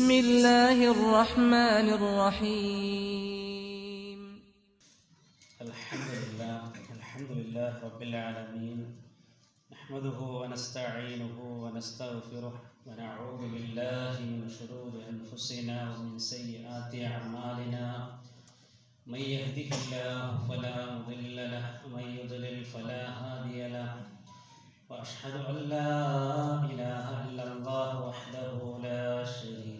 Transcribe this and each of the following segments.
بسم الله الرحمن الرحيم. الحمد لله الحمد لله رب العالمين. نحمده ونستعينه ونستغفره ونعوذ بالله من شرور أنفسنا ومن سيئات أعمالنا. من يهده الله فلا مضل له ومن يضلل فلا هادي له. وأشهد أن لا إله إلا الله وحده لا شريك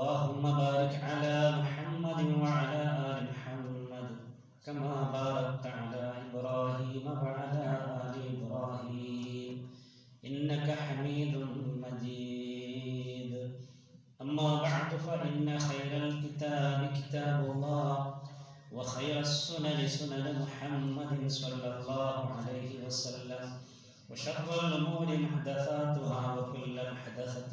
اللهم بارك على محمد وعلى آل محمد كما باركت على إبراهيم وعلى آل إبراهيم. إنك حميد مجيد. أما بعد فإن خير الكتاب كتاب الله وخير السنن سنن محمد صلى الله عليه وسلم. وشر الأمور محدثاتها وكل محدثة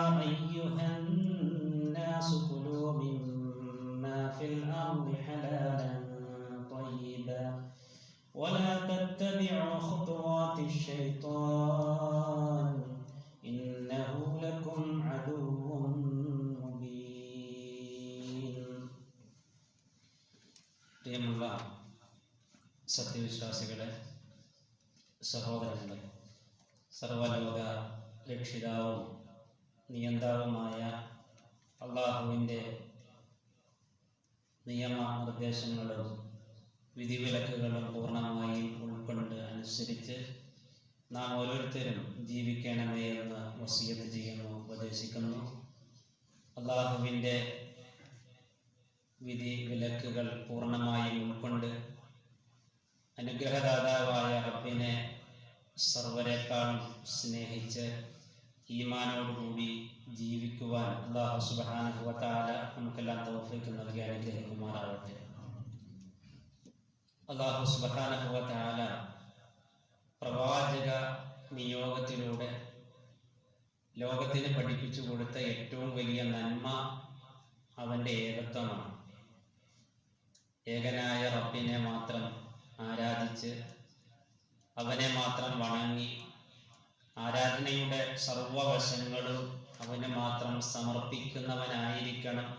സത്യവിശ്വാസികളെ സഹോദരങ്ങളെ സർവലോക രക്ഷിതാവും നിയന്താവുമായ അള്ളാഹുവിന്റെ നിയമനിർദ്ദേശങ്ങളും വിധിവിലക്കുകളും പൂർണമായും ഉൾക്കൊണ്ട് അനുസരിച്ച് നാം ഓരോരുത്തരും ജീവിക്കണമേ എന്ന് വസീത് ചെയ്യുന്നു ഉപദേശിക്കുന്നു. അള്ളാഹുവിന്റെ വിധി വിലക്കുകൾ പൂർണമായും ഉൾക്കൊണ്ട് അനുഗ്രഹദാതാവായ റബ്ബിനെ സർവരെക്കാളും സ്നേഹിച്ച് ഈമാനോടുകൂടി ജീവിക്കുവാൻ അള്ളാഹു സുബാനുഭവത്താല നമുക്കെല്ലാം തോഫിക്ക് നൽകി അനുഗ്രഹിക്കുമാറാവട്ടെ അള്ളാഹു സുബാനുഭവത്താല പ്രവാചക നിയോഗത്തിലൂടെ ലോകത്തിന് പഠിപ്പിച്ചു കൊടുത്ത ഏറ്റവും വലിയ നന്മ അവന്റെ ഏകത്വമാണ്. ഏകനായ റബ്ബിനെ മാത്രം ആരാധിച്ച് അവനെ മാത്രം വണങ്ങി ആരാധനയുടെ സർവവശങ്ങളും അവന് മാത്രം സമർപ്പിക്കുന്നവനായിരിക്കണം.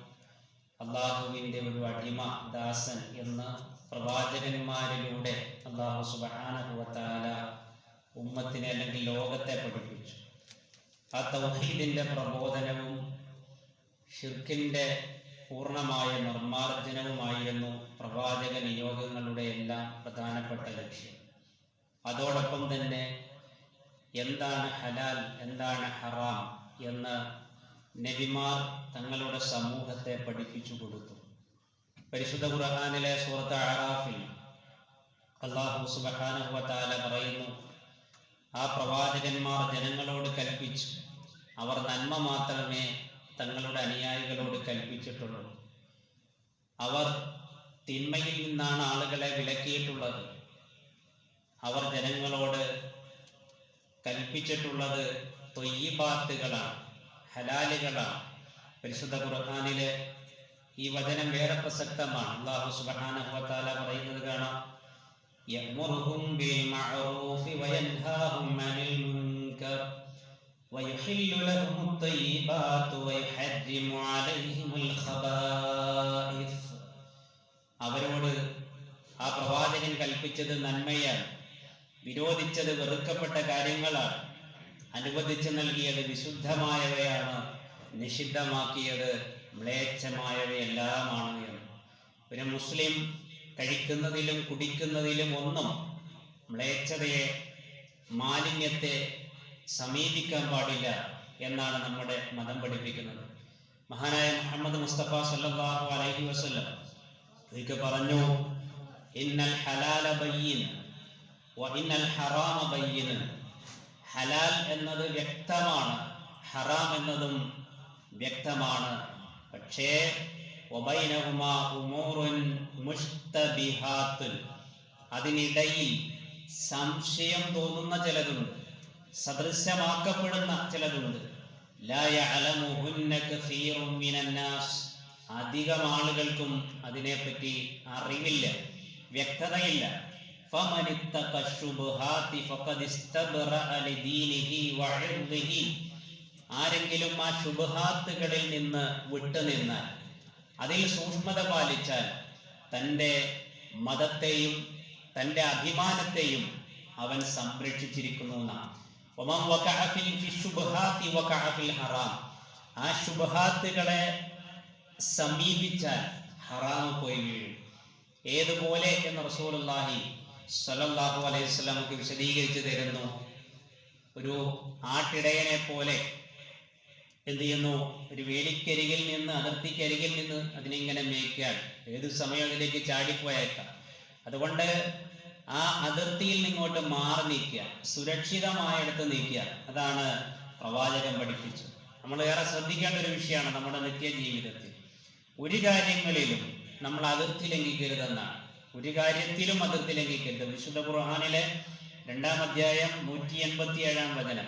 അള്ളാഹുവിന്റെ ഒരു അടിമ ദാസൻ എന്ന് പ്രവാചകന്മാരിലൂടെ അള്ളാഹു സുബാനുഭവത്താല ഉമ്മത്തിനെ അല്ലെങ്കിൽ ലോകത്തെ പഠിപ്പിച്ചു. ആ തൗഹീദിന്റെ പ്രബോധനവും ഷിർക്കിന്റെ പൂർണമായ നിർമ്മാർജനവുമായിരുന്നു പ്രവാചക നിയോഗങ്ങളുടെ എല്ലാം പ്രധാനപ്പെട്ട ലക്ഷ്യം. അതോടൊപ്പം തന്നെ എന്താണ് ഹലാൽ എന്താണ് ഹറാം എന്ന് നബിമാർ തങ്ങളുടെ സമൂഹത്തെ പഠിപ്പിച്ചു കൊടുത്തു. പരിശുദ്ധ ഖുർആാനിലെ സൂറത്ത് ആറാഫിൽ അള്ളാഹു സുബഹാനുഹ താല പറയുന്നു ആ പ്രവാചകന്മാർ ജനങ്ങളോട് കൽപ്പിച്ചു അവർ നന്മ മാത്രമേ തങ്ങളുടെ അനുയായികളോട് കൽപ്പിച്ചിട്ടുള്ളൂ അവർ തിന്മയിൽ നിന്നാണ് ആളുകളെ വിലക്കിയിട്ടുള്ളത് അവർ ജനങ്ങളോട് കൽപ്പിച്ചിട്ടുള്ളത് തൊയ്യബാത്തുകളാണ് ഹലാലുകളാണ് പരിശുദ്ധ ഖുർആാനിലെ ഈ വചനം വേറെ പ്രസക്തമാണ് അള്ളാഹു സുബാനഹുവത്താല പറയുന്നത് കാണാം يأمرهم بالمعروف وينهاهم عن المنكر ويحل لهم الطيبات ويحرم عليهم الخبائث അവരോട് ആ പ്രവാചകൻ കൽപ്പിച്ചത് നന്മയാണ് വിരോധിച്ചത് വെറുക്കപ്പെട്ട കാര്യങ്ങളാണ് അനുവദിച്ചു നൽകിയത് വിശുദ്ധമായവയാണ് നിഷിദ്ധമാക്കിയത് മ്ലേച്ഛമായവയെല്ലാമാണ് എന്ന് പിന്നെ മുസ്ലിം കഴിക്കുന്നതിലും കുടിക്കുന്നതിലും ഒന്നും മ്ലേച്ഛതയെ മാലിന്യത്തെ സമീപിക്കാൻ പാടില്ല എന്നാണ് നമ്മുടെ മതം പഠിപ്പിക്കുന്നത്. മഹാനായ മുഹമ്മദ് മുസ്തഫ സല്ലല്ലാഹു അലൈഹി വസല്ലം ഒരിക്കൽ പറഞ്ഞു ഇന്നൽ ഹലാല ഇന്നൽ ഹറാമ ബയ്യിൻ. ഹലാൽ എന്നത് വ്യക്തമാണ് ഹറാം എന്നതും വ്യക്തമാണ്. പക്ഷേ അതിനിടയിൽ സംശയം തോന്നുന്ന ചിലതുണ്ട്. സദൃശ്യമാക്കപ്പെടുന്ന ചിലതുണ്ട്. അധികം ആളുകൾക്കും അതിനെപ്പറ്റി അറിവില്ല വ്യക്തതയില്ല. ആരെങ്കിലും ആ ശുഭഹാത്തുകളിൽ നിന്ന് വിട്ടുനിന്നാൽ അതിൽ സൂക്ഷ്മത പാലിച്ചാൽ തന്റെ മതത്തെയും തന്റെ അഭിമാനത്തെയും അവൻ സംരക്ഷിച്ചിരിക്കുന്നു എന്നാണ്. ഹറാം. ആ ശുഭഹാത്തുകളെ സമീപിച്ചാൽ ഹറാമ് പോയി വീഴും. ഏതുപോലെ എന്ന് റസൂലുള്ളാഹി സ്വല്ലല്ലാഹു അലൈഹി വസല്ലം നമുക്ക് വിശദീകരിച്ചു തരുന്നു. ഒരു ആട്ടിടയനെ പോലെ എന്ത് ചെയ്യുന്നു? ഒരു വേലിക്കരികിൽ നിന്ന് അതിർത്തിക്കരികിൽ നിന്ന് അതിനിങ്ങനെ മേയ്ക്കാൻ. ഏത് സമയം അതിലേക്ക് ചാടിപ്പോയേക്കാം. അതുകൊണ്ട് ആ അതിർത്തിയിൽ നിങ്ങോട്ട് മാറി നിൽക്കുക. സുരക്ഷിതമായിടത്ത് നിൽക്കുക. അതാണ് പ്രവാചകൻ പഠിപ്പിച്ചു നമ്മൾ ഏറെ ശ്രദ്ധിക്കേണ്ട ഒരു വിഷയമാണ് നമ്മുടെ നിത്യ ജീവിതത്തിൽ ഒരു കാര്യങ്ങളിലും നമ്മൾ അതിർത്തി ലംഘിക്കരുതെന്നാണ്. ഒരു കാര്യത്തിലും അതിർത്തി ലംഘിക്കരുത്. വിശുദ്ധ ഖുർആാനിലെ രണ്ടാം അധ്യായം നൂറ്റി എൺപത്തി ഏഴാം വചനം.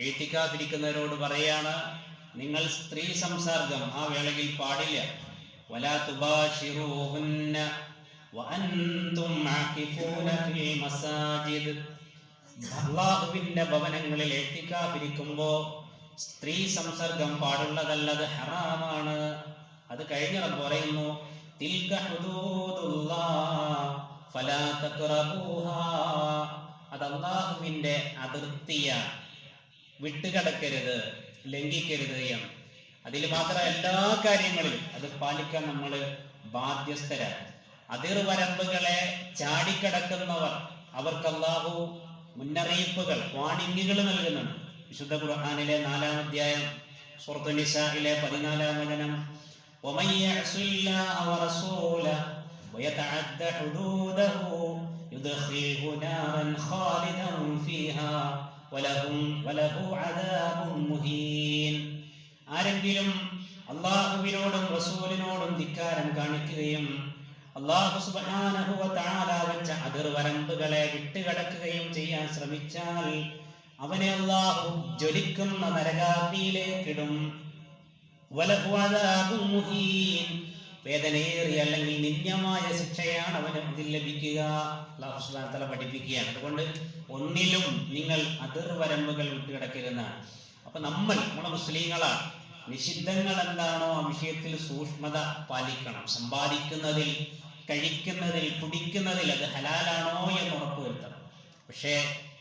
എഴുത്തിക്കാതിരിക്കുന്നവരോട് പറയാണ് നിങ്ങൾ സ്ത്രീ സംസർഗം ആ വേളയിൽ പാടില്ല. വലാ തുബാശിറൂഹുന്ന അള്ളാഹുവിന്റെ ഭവനങ്ങളിൽ എത്തിക്കാതിരിക്കുമ്പോ സ്ത്രീ സംസർഗം പാടുള്ളതല്ലത് ഹറാമാണ്. അത് കഴിഞ്ഞ പറയുന്നു അത് അതിർത്തിയ. വിട്ടുകിടക്കരുത് ലംഘിക്കരുത് എന്ന് അതിൽ മാത്രം എല്ലാ കാര്യങ്ങളിലും അത് പാലിക്കാൻ നമ്മൾ ബാധ്യസ്ഥരാണ്. അതിർവരമ്പുകളെ ചാടിക്കടക്കുന്നവർ അവർക്ക് അള്ളാഹു മുന്നറിയിപ്പുകൾ വാണിംഗുകൾ നൽകുന്നുണ്ട് വിശുദ്ധ ഖുർആനിലെ നാലാം അധ്യായം സൂറത്തു നിസായിലെ പതിനാലാം വചനം ومن يعص الله ورسوله ويتعد حدوده يدخله نارا خالدا فيها ولهم وله عذاب مهين ആരെങ്കിലും അള്ളാഹുവിനോടും റസൂലിനോടും ധിക്കാരം കാണിക്കുകയും അള്ളാഹു സുബ്ഹാനഹു വ തആല വെച്ച അതിർവരമ്പുകളെ വിട്ടുകടക്കുകയും ചെയ്യാൻ ശ്രമിച്ചാൽ അവനെ അള്ളാഹു ജ്വലിക്കുന്ന മുഹീൻ. വേദനയേറിയ അല്ലെങ്കിൽ നിന്ദ്യമായ ശിക്ഷയാണ് അവന് ഇതിൽ ലഭിക്കുക. അള്ളാഹു പഠിപ്പിക്കുകയാണ്. അതുകൊണ്ട് ഒന്നിലും നിങ്ങൾ അതിർവരമ്പുകൾ വിട്ടുകിടക്കരുതെന്നാണ്. അപ്പൊ നമ്മൾ നമ്മുടെ മുസ്ലിങ്ങളാണ് നിഷിദ്ധങ്ങൾ എന്താണോ ആ വിഷയത്തിൽ സൂക്ഷ്മത പാലിക്കണം. സമ്പാദിക്കുന്നതിൽ കഴിക്കുന്നതിൽ കുടിക്കുന്നതിൽ അത് ഹലാലാണോ എന്ന് ഉറപ്പുവരുത്തണം പക്ഷേ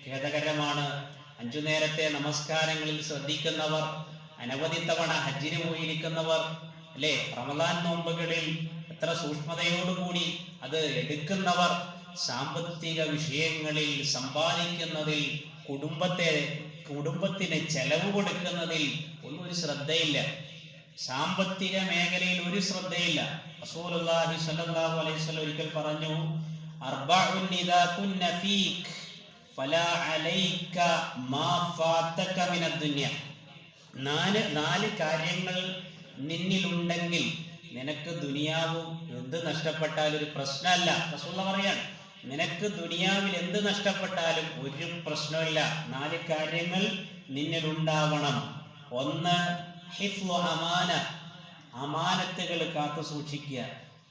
ഖേദകരമാണ് അഞ്ചു നേരത്തെ നമസ്കാരങ്ങളിൽ ശ്രദ്ധിക്കുന്നവർ അനവധി തവണ ഹജ്ജിന് പോയിരിക്കുന്നവർ അല്ലെ? റമദാൻ നോമ്പുകളിൽ എത്ര സൂക്ഷ്മതയോടുകൂടി അത് എടുക്കുന്നവർ സാമ്പത്തിക വിഷയങ്ങളിൽ സമ്പാദിക്കുന്നതിൽ കുടുംബത്തെ കുടുംബത്തിന് ചെലവ് കൊടുക്കുന്നതിൽ ഒന്നും ഒരു ശ്രദ്ധയില്ല. സാമ്പത്തിക മേഖലയിൽ ഒരു ശ്രദ്ധയില്ല. റസൂലുള്ളാഹി അലൈഹി വസല്ലം ഒരിക്കൽ പറഞ്ഞു അർബഉൻ ഇദാ കുന്ന ഫീക് ഫലാ അലൈക മാ ഫാതക മിന നാല് നാല് കാര്യങ്ങൾ നിന്നിലുണ്ടെങ്കിൽ നിനക്ക് ദുനിയാവും എന്ത് നഷ്ടപ്പെട്ടാലും ഒരു പ്രശ്നമല്ല. റസൂള്ള പറയാണ് നിനക്ക് ദുനിയാവിൽ എന്ത് നഷ്ടപ്പെട്ടാലും ഒരു പ്രശ്നമില്ല. നാല് കാര്യങ്ങൾ നിന്നിലുണ്ടാവണം. ഒന്ന് അമാന അമാനത്തുകൾ കാത്തു സൂക്ഷിക്കുക.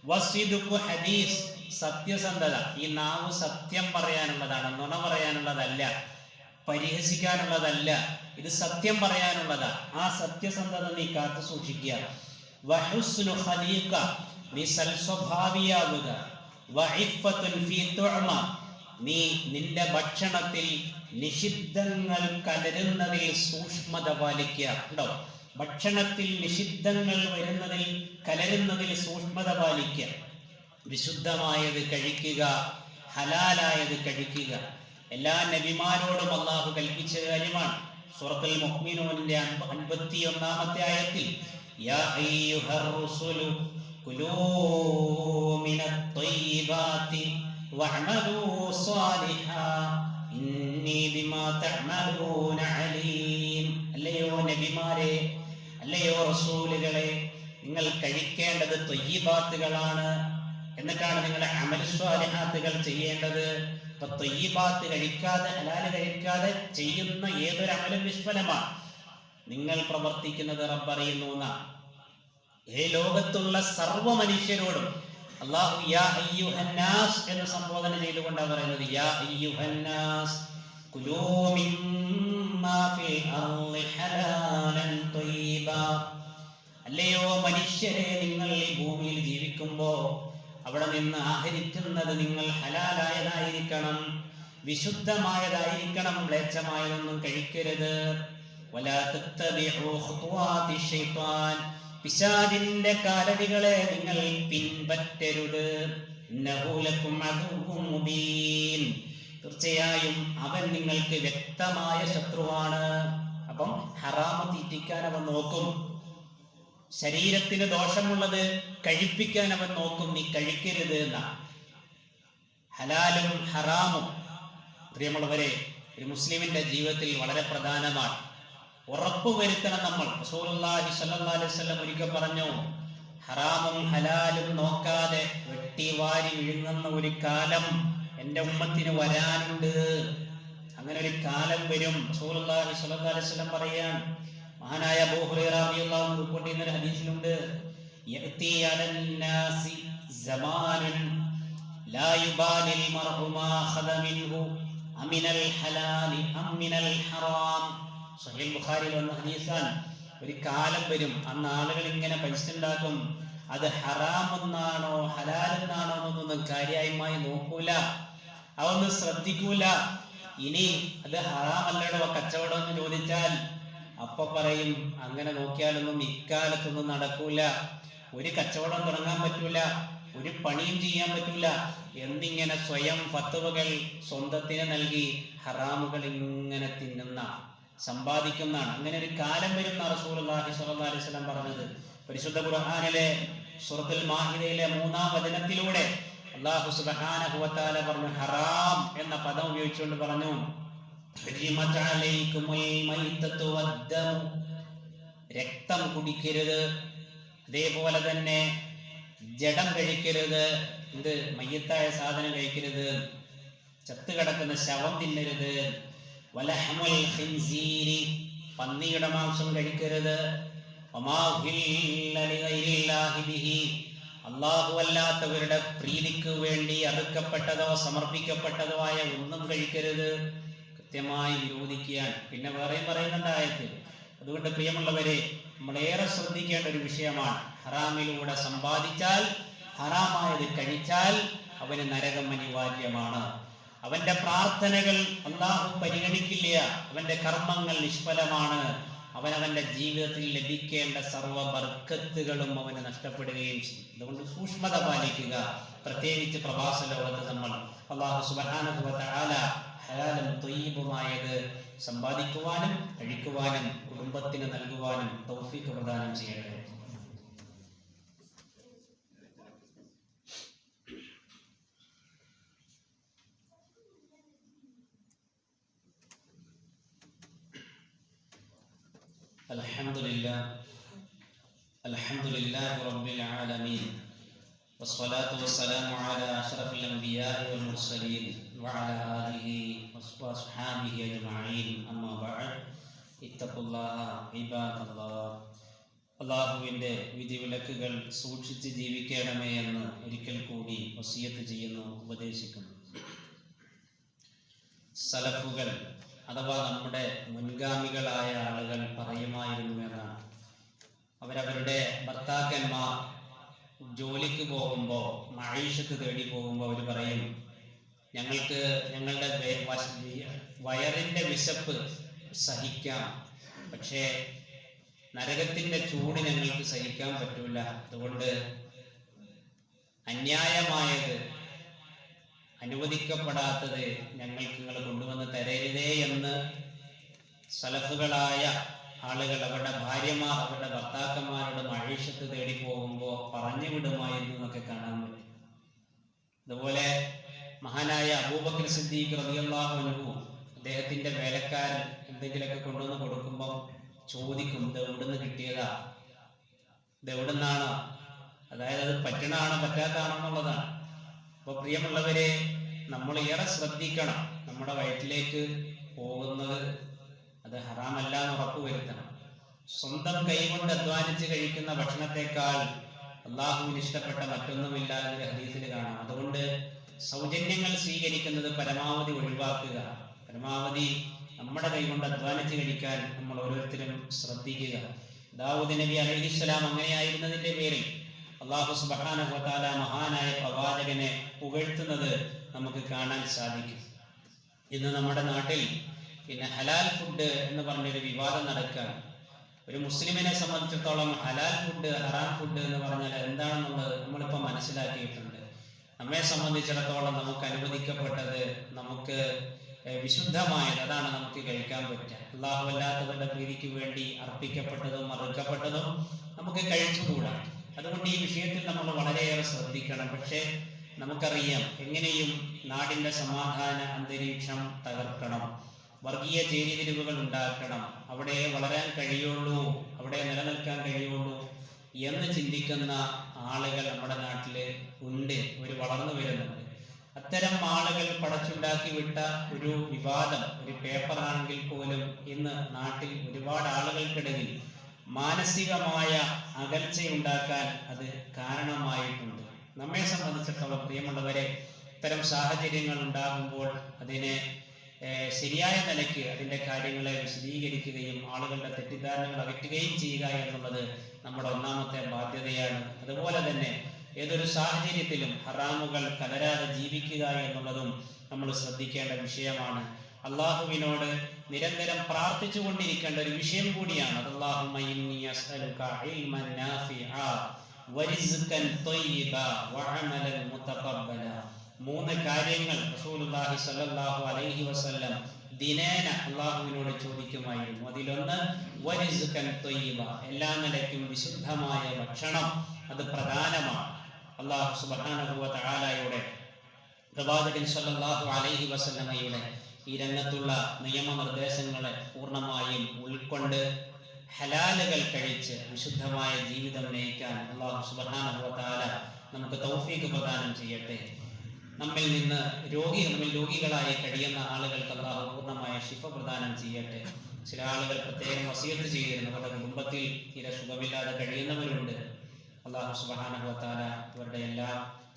വസിദുക്കു ഹദീസ് സത്യസന്ധത. ഈ നാവ് സത്യം പറയാനുള്ളതാണ്. നുണ പറയാനുള്ളതല്ല. പരിഹസിക്കാനുള്ളതല്ല. ഇത് സത്യം പറയാനുള്ളതാ. ആ സത്യസന്ധത നീ കാത്തു സൂക്ഷിക്കുക. വഹുസ്നു ഖലീഖ നീ സൽസ്വഭാവിയാവുക വഇഫ്ഫത്തുൻ ഫീ തുഅമ നീ നിന്റെ ഭക്ഷണത്തിൽ നിഷിദ്ധങ്ങൾ കലരുന്നതിൽ സൂക്ഷ്മത പാലിക്കുക. ഉണ്ടോ? ഭക്ഷണത്തിൽ നിഷിദ്ധങ്ങൾ വരുന്നതിൽ കലരുന്നതിൽ സൂക്ഷ്മത പാലിക്കുക. വിശുദ്ധമായത് കഴിക്കുക ഹലാലായത് കഴിക്കുക. എല്ലാ നബിമാരോടും അള്ളാഹു കൽപ്പിച്ച കാര്യമാണ്. സൂറത്തുൽ മുഹ്മിനോന്റെ അൻപത്തി ഒന്നാമത്തെ ആയത്തിൽ യാ അയ്യുഹർ അല്ലയോ നബിമാരെ അല്ലയോ റസൂലുകളെ നിങ്ങൾ കഴിക്കേണ്ടത് തൊയ്യബാത്തുകളാണ്. എന്നിട്ടാണ് നിങ്ങളുടെ അമൽസ്വാലിഹാത്തുകൾ ചെയ്യേണ്ടത്. ഇപ്പൊ തൊയ്യബാത്ത് കഴിക്കാതെ ഹലാൽ കഴിക്കാതെ ചെയ്യുന്ന ഏതൊരു അമലും നിഷ്ഫലമാണ് നിങ്ങൾ പ്രവർത്തിക്കുന്നത് റബ്ബറിയുന്നു ഏ ലോകത്തുള്ള സർവ മനുഷ്യരോടും അള്ളാഹു എന്ന് സംബോധന ചെയ്തുകൊണ്ടാണ് പറയുന്നത്. യാ അയ്യുഹന്നാസ്. കുലൂ مما في അർളി ഹലാലൻ طيبا. അല്ലയോ മനുഷ്യരെ നിങ്ങൾ ഈ ഭൂമിയിൽ ജീവിക്കുമ്പോൾ അവിടെ നിന്ന് ആഹരിക്കുന്നത് നിങ്ങൾ ഹലാലായതായിരിക്കണം വിശുദ്ധമായതായിരിക്കണം മ്ലേച്ഛമായതൊന്നും കഴിക്കരുത്. പിശാദിന്റെ കാലടികളെ നിങ്ങൾ പിൻപറ്റരുത്. തീർച്ചയായും അവൻ നിങ്ങൾക്ക് വ്യക്തമായ ശത്രുവാണ്. അപ്പം ഹറാമ തീറ്റിക്കാൻ അവൻ നോക്കും. ശരീരത്തിന് ദോഷമുള്ളത് കഴിപ്പിക്കാൻ അവൻ നോക്കും. നീ കഴിക്കരുത് എന്നാ. ഹലാലും ഹറാമും. പ്രിയമുള്ളവരെ ഒരു മുസ്ലിമിന്റെ ജീവിതത്തിൽ വളരെ പ്രധാനമാണ്. ഉറപ്പ് വരുത്തണം നമ്മൾ. അലൈഹി വസല്ലം ഒരിക്കൽ പറഞ്ഞു ഹറാമും ഹലാലും നോക്കാതെ വെട്ടി വാരി വിഴുങ്ങുന്ന ഒരു കാലം എന്റെ ഉമ്മത്തിന് വരാനുണ്ട്. അങ്ങനെ ഒരു കാലം വരും. റസൂലുള്ളാഹി സ്വല്ലല്ലാഹി അലൈഹി വസല്ലം പറയാൻ മഹാനായ അബൂ റളിയല്ലാഹു ലാ അമിനൽ ഹലാലി ഹറാം. ഒരു കാലം വരും. അന്ന് ആളുകൾ ഇങ്ങനെ പൈസ ഉണ്ടാക്കും. അത് ഹറാമെന്നാണോ ഹലാലെന്നാണോ എന്നൊന്നും കാര്യമായി നോക്കൂല. അതൊന്നും ശ്രദ്ധിക്കൂല. ഇനി അത് ഹറാമല്ലടോ കച്ചവടം എന്ന് ചോദിച്ചാൽ. അപ്പൊ പറയും അങ്ങനെ നോക്കിയാലൊന്നും ഇക്കാലത്തൊന്നും നടക്കൂല. ഒരു കച്ചവടം തുടങ്ങാൻ പറ്റൂല. ഒരു പണിയും ചെയ്യാൻ പറ്റൂല. എന്നിങ്ങനെ സ്വയം ഫത്തുവകൾ സ്വന്തത്തിന് നൽകി ഹറാമുകൾ ഇങ്ങനെ തിന്നുന്ന സമ്പാദിക്കുന്നതാണ്. അങ്ങനെ ഒരു കാലം വരുന്ന അലൈഹി വസല്ലം പറഞ്ഞത്. പരിശുദ്ധ ഖുർആനിലെ സൂറത്തുൽ മാഹിദയിലെ മൂന്നാം വചനത്തിലൂടെ അല്ലാഹു സുബ്ഹാനഹു വ പറഞ്ഞു ഹറാം എന്ന പദം ഉപയോഗിച്ചുകൊണ്ട് പറഞ്ഞു രക്തം കുടിക്കരുത് അതേപോലെ തന്നെ ജഡം കഴിക്കരുത് ഇത് മയ്യത്തായ സാധനം കഴിക്കരുത് ചത്ത് കിടക്കുന്ന ശവം തിന്നരുത്. പന്നിയുടെ മാംസം കഴിക്കരുത്. വമാ ഉഹില്ല ലിഗൈരില്ലാഹി ബിഹി അള്ളാഹു അല്ലാത്തവരുടെ പ്രീതിക്ക് വേണ്ടി അറുക്കപ്പെട്ടതോ സമർപ്പിക്കപ്പെട്ടതോ ആയ ഒന്നും കഴിക്കരുത്. കൃത്യമായി നിരോധിക്കുകയാണ് പിന്നെ വേറെയും പറയുന്നുണ്ട് ആയത്തിൽ. അതുകൊണ്ട് പ്രിയമുള്ളവരെ നമ്മളേറെ ശ്രദ്ധിക്കേണ്ട ഒരു വിഷയമാണ്. ഹറാമിലൂടെ സമ്പാദിച്ചാൽ ഹറാമായത് കഴിച്ചാൽ അവന് നരകം അനിവാര്യമാണ്. അവന്റെ പ്രാർത്ഥനകൾ അള്ളാഹു പരിഗണിക്കില്ല. അവന്റെ കർമ്മങ്ങൾ നിഷ്ഫലമാണ്. അവൻ അവന്റെ ജീവിതത്തിൽ ലഭിക്കേണ്ട സർവ ബർക്കത്തുകളും അവന് നഷ്ടപ്പെടുകയും ചെയ്യും. അതുകൊണ്ട് സൂക്ഷ്മത പാലിക്കുക. പ്രത്യേകിച്ച് പ്രവാസ ലോകത്ത് നമ്മൾ അള്ളാഹു സുബാനുഭവത്താല ഹലാലും തൊയ്യബുമായത് സമ്പാദിക്കുവാനും കഴിക്കുവാനും കുടുംബത്തിന് നൽകുവാനും തൗഫീഖ് പ്രദാനം ചെയ്യട്ടെ الحمد لله الحمد لله رب العالمين والصلاة والسلام على أشرف الأنبياء والمرسلين وعلى آله وأصحابه أجمعين أما بعد اتقوا الله عباد الله അള്ളാഹുവിൻ്റെ വിധിവിലക്കുകൾ സൂക്ഷിച്ച് ജീവിക്കണമേ എന്ന് ഒരിക്കൽ കൂടി വസിയത്ത് ചെയ്യുന്നു ഉപദേശിക്കുന്നു സലഫുകൾ അഥവാ നമ്മുടെ മുൻഗാമികളായ ആളുകൾ പറയുമായിരുന്നു എന്നാണ്. അവരവരുടെ ഭർത്താക്കന്മാർ ജോലിക്ക് പോകുമ്പോൾ മഴീഷത്ത് തേടി പോകുമ്പോൾ അവർ പറയും ഞങ്ങൾക്ക് ഞങ്ങളുടെ വയറിന്റെ വിശപ്പ് സഹിക്കാം. പക്ഷേ നരകത്തിന്റെ ചൂട് ഞങ്ങൾക്ക് സഹിക്കാൻ പറ്റൂല. അതുകൊണ്ട് അന്യായമായത് അനുവദിക്കപ്പെടാത്തത് ഞങ്ങൾക്ക് നിങ്ങൾ കൊണ്ടുവന്ന് തരരുതേ എന്ന് സലഫുകളായ ആളുകൾ അവരുടെ ഭാര്യമാർ അവരുടെ ഭർത്താക്കന്മാരോട് മഴീഷത്ത് തേടി പോകുമ്പോൾ പറഞ്ഞു വിടുമായിരുന്നു എന്നൊക്കെ കാണാൻ പറ്റും. അതുപോലെ മഹാനായ അബൂബക്കർ സിദ്ദീഖ് അൻഹു അദ്ദേഹത്തിന്റെ വേലക്കാരൻ എന്തെങ്കിലുമൊക്കെ കൊണ്ടുവന്ന് കൊടുക്കുമ്പോൾ ചോദിക്കും ഇത് എവിടുന്ന് കിട്ടിയതാ? ഇത് എവിടുന്നാണ്? അതായത് അത് പറ്റണാണോ പറ്റാത്താണോ എന്നുള്ളതാണ്. അപ്പൊ പ്രിയമുള്ളവരെ നമ്മൾ ഏറെ ശ്രദ്ധിക്കണം നമ്മുടെ വയറ്റിലേക്ക് പോകുന്നത്. അത് ഹറാമല്ല എന്ന് ഉറപ്പുവരുത്തണം സ്വന്തം കൈകൊണ്ട് അധ്വാനിച്ച് കഴിക്കുന്ന ഭക്ഷണത്തെക്കാൾ അള്ളാഹുവിന് ഇഷ്ടപ്പെട്ട മറ്റൊന്നുമില്ല എന്ന് ഹദീസിൽ കാണാം. അതുകൊണ്ട് സൗജന്യങ്ങൾ സ്വീകരിക്കുന്നത് പരമാവധി ഒഴിവാക്കുക. പരമാവധി നമ്മുടെ കൈകൊണ്ട് അധ്വാനിച്ച് കഴിക്കാൻ നമ്മൾ ഓരോരുത്തരും ശ്രദ്ധിക്കുക. ദാവൂദ് നബി അലൈഹിസ്സലാം അങ്ങനെയായിരുന്നതിന്റെ പേരിൽ അള്ളാഹു വതആല മഹാനായ പ്രവാചകനെ പുകഴ്ത്തുന്നത് നമുക്ക് കാണാൻ സാധിക്കും. ഇന്ന് നമ്മുടെ നാട്ടിൽ പിന്നെ ഹലാൽ ഫുഡ് എന്ന് പറഞ്ഞൊരു വിവാദം നടക്കുകയാണ്. ഒരു മുസ്ലിമിനെ സംബന്ധിച്ചിടത്തോളം ഹലാൽ ഫുഡ് ഹറാം ഫുഡ് എന്ന് പറഞ്ഞാൽ എന്താണെന്നുള്ളത് നമ്മളിപ്പോൾ മനസ്സിലാക്കിയിട്ടുണ്ട്. നമ്മെ സംബന്ധിച്ചിടത്തോളം നമുക്ക് അനുവദിക്കപ്പെട്ടത് നമുക്ക് വിശുദ്ധമായത് അതാണ് നമുക്ക് കഴിക്കാൻ പറ്റുക. അള്ളാഹു അല്ലാത്തവരുടെ പ്രീതിക്ക് വേണ്ടി അർപ്പിക്കപ്പെട്ടതും മറുക്കപ്പെട്ടതും നമുക്ക് കഴിച്ചുകൂടാ. അതുകൊണ്ട് ഈ വിഷയത്തിൽ നമ്മൾ വളരെയേറെ ശ്രദ്ധിക്കണം. പക്ഷേ നമുക്കറിയാം എങ്ങനെയും നാടിന്റെ സമാധാന അന്തരീക്ഷം തകർക്കണം. വർഗീയ ചേരിതിരിവുകൾ ഉണ്ടാക്കണം. അവിടെ വളരാൻ കഴിയുള്ളൂ അവിടെ നിലനിൽക്കാൻ കഴിയുള്ളൂ എന്ന് ചിന്തിക്കുന്ന ആളുകൾ നമ്മുടെ നാട്ടിൽ ഉണ്ട്. ഒരു വളർന്നു വരുന്നുണ്ട്. അത്തരം ആളുകൾ പടച്ചുണ്ടാക്കി വിട്ട ഒരു വിവാദം ഒരു പേപ്പറാണെങ്കിൽ പോലും ഇന്ന് നാട്ടിൽ ഒരുപാട് ആളുകൾക്കിടയിൽ മാനസികമായ അകൽച്ചയുണ്ടാക്കാൻ അത് കാരണമായിട്ടുണ്ട്. നമ്മെ സംബന്ധിച്ചിടത്തോളം പ്രിയമുള്ളവരെ ഇത്തരം സാഹചര്യങ്ങൾ ഉണ്ടാകുമ്പോൾ അതിനെ ശരിയായ നിലയ്ക്ക് അതിന്റെ കാര്യങ്ങളെ വിശദീകരിക്കുകയും ആളുകളുടെ തെറ്റിദ്ധാരണകൾ അകറ്റുകയും ചെയ്യുക എന്നുള്ളത് നമ്മുടെ ഒന്നാമത്തെ ബാധ്യതയാണ്. അതുപോലെ തന്നെ ഏതൊരു സാഹചര്യത്തിലും ഹറാമുകൾ കലരാതെ ജീവിക്കുക എന്നുള്ളതും നമ്മൾ ശ്രദ്ധിക്കേണ്ട വിഷയമാണ്. അള്ളാഹുവിനോട് നിരന്തരം പ്രാർത്ഥിച്ചു കൊണ്ടിരിക്കേണ്ട ഒരു വിഷയം കൂടിയാണ്. മൂന്ന് കാര്യങ്ങൾ റസൂലുള്ളാഹി സ്വല്ലല്ലാഹു അലൈഹി വസല്ലം ദിനേന അള്ളാഹുവിനോട് ചോദിക്കുമായിരുന്നു. അതിലൊന്ന് വരിസ്കൻ ത്വയ്യിബ എല്ലാ നിലയ്ക്കും വിശുദ്ധമായ ഭക്ഷണം. അത് പ്രധാനമാണ്. അള്ളാഹു സുബ്ഹാനഹു വ തആലയുടെ പ്രവാചകൻ സല്ലാഹു അലൈഹി വസല്ലമയുടെ ഈ രംഗത്തുള്ള നിയമനിർദ്ദേശങ്ങളെ പൂർണമായും ഉൾക്കൊണ്ട് ഹലാലുകൾ കഴിച്ച് വിശുദ്ധമായ ജീവിതം നയിക്കാൻ അള്ളാഹു തആല നമുക്ക് തൗഫീഖ് പ്രദാനം ചെയ്യട്ടെ. നമ്മിൽ നിന്ന് രോഗി നമ്മിൽ രോഗികളായി കഴിയുന്ന ആളുകൾക്ക് അള്ളാഹു പൂർണമായ ശിഫ പ്രദാനം ചെയ്യട്ടെ. ചില ആളുകൾ പ്രത്യേകം വസീത് ചെയ്തിരുന്നു. അവരുടെ കുടുംബത്തിൽ തീരെ സുഖമില്ലാതെ കഴിയുന്നവരുണ്ട്. അള്ളാഹു തആല അവരുടെ എല്ലാ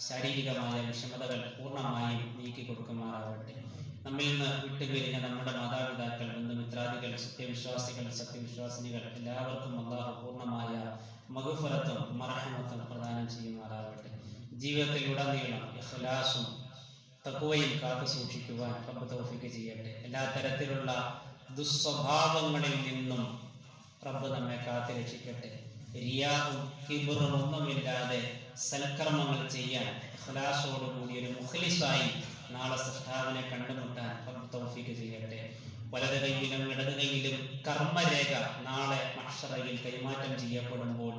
ശാരീരികമായ വിഷമതകൾ പൂർണമായും നീക്കി കൊടുക്കുമാറാവട്ടെ നമ്മിൽ നിന്ന് വിട്ടുപിരിഞ്ഞ നമ്മുടെ മാതാപിതാക്കൾ ബന്ധുമിത്രാദികൾ സത്യവിശ്വാസികൾ സത്യവിശ്വാസിനികൾ എല്ലാവർക്കും അള്ളാഹു പൂർണമായ മകുഫറത്തും മറഹമത്തും പ്രദാനം ചെയ്യുമാറാകട്ടെ. ജീവിതത്തിൽ ഉടനീളം ഇഖ്ലാസും തക്കുവയും കാത്തു സൂക്ഷിക്കുവാൻ റബ്ബ് തൗഫീഖ് ചെയ്യട്ടെ. എല്ലാ തരത്തിലുള്ള ദുസ്വഭാവങ്ങളിൽ നിന്നും റബ്ബ് നമ്മെ കാത്തു രക്ഷിക്കട്ടെ. റിയാവും കിബറും ഒന്നുമില്ലാതെ സൽക്കർമ്മങ്ങൾ ചെയ്യാൻ ഇഖ്ലാസോടുകൂടി ഒരു മുഖ്ലിസായി നാളെ സൃഷ്ടാവിനെ കണ്ടുമുട്ടാൻ റബ്ബ് തൗഫീഖ് ചെയ്യട്ടെ വലത് കൈയിലും ഇടത് കൈയിലും കർമ്മരേഖ നാളെ മഹ്ഷറയിൽ കൈമാറ്റം ചെയ്യപ്പെടുമ്പോൾ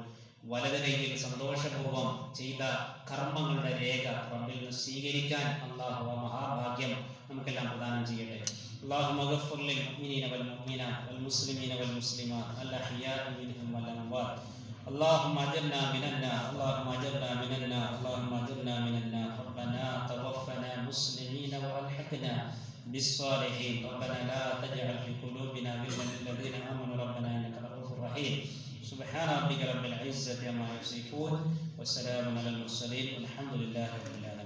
വലത് കൈയിൽ സന്തോഷപൂർവ്വം ചെയ്ത കർമ്മങ്ങളുടെ രേഖ റബ്ബിൽ നിന്ന് സ്വീകരിക്കാൻ അള്ളാഹു ആ മഹാഭാഗ്യം നമുക്കെല്ലാം പ്രദാനം ചെയ്യട്ടെ اللهم اغفر للمؤمنين والمؤمنات والمسلمين والمسلمات الأحياء منهم والأموات اللهم اجرنا من النار اللهم اجرنا من النار اللهم اجرنا من النار. ربنا توفنا مسلمين وألحقنا بالصالحين. ربنا لا تجعل في قلوبنا غلا للذين آمنوا. ربنا إنك رؤوف رحيم. سبحان ربك رب العزة عما يصفون وسلام على المرسلين والحمد لله رب العالمين.